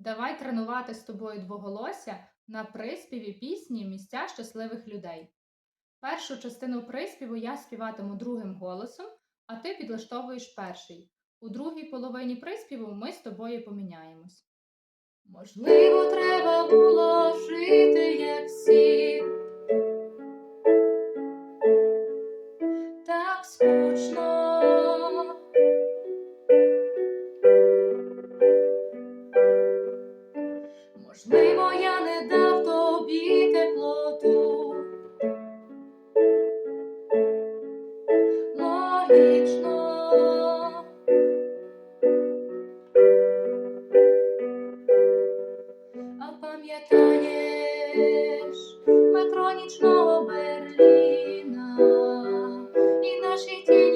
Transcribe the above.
Давай тренувати з тобою двоголосся на приспіві пісні Місця щасливих людей. Першу частину приспіву я співатиму другим голосом, а ти підлаштовуєш перший. У другій половині приспіву ми з тобою поміняємось. Можливо, треба було жити, як всі. Так скучно. можливо, я не дав тобі теплоту. Логічно. А пам'ятаєш метронічного Берліна і наші ті.